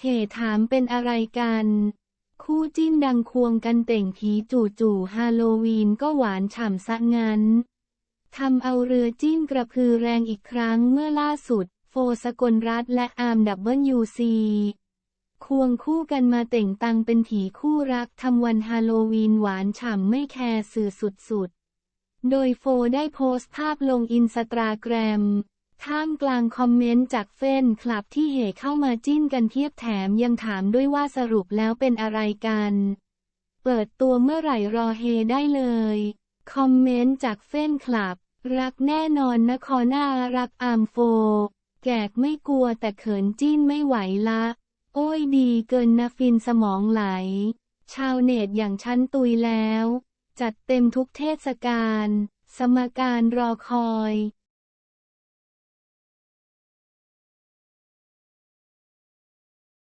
เหถามเป็นอะไรกัน คู่จิ้นดังควงกันเต่งผีจู่ๆฮาโลวีนก็หวานฉ่ำซะงั้นทำเอาเรือจิ้นกระพือแรงอีกครั้งเมื่อล่าสุด โฟสกลรัฐและอาร์มดับเบิลยูซีควงคู่กันมาเต่งตังเป็นผีคู่รักทำวันฮาโลวีนหวานฉ่ำไม่แคร์สื่อสุดๆ โดยโฟได้โพสต์ภาพลงอินสตาแกรม ท่ามกลางคอมเมนต์จากเฟนคลับที่เหเข้ามาจิ้นกันเทียบแถมยังถามด้วยว่าสรุปแล้วเป็นอะไรกัน เปิดตัวเมื่อไหร่รอเฮได้เลย คอมเมนต์จากเฟนคลับ รักแน่นอนนะคอน่ารักอาร์มโฟ แกกไม่กลัวแต่เขินจิ้นไม่ไหวละ โอ้ยดีเกินนะฟินสมองไหล ชาวเน็ตอย่างฉันตุยแล้ว จัดเต็มทุกเทศกาลสมการรอคอย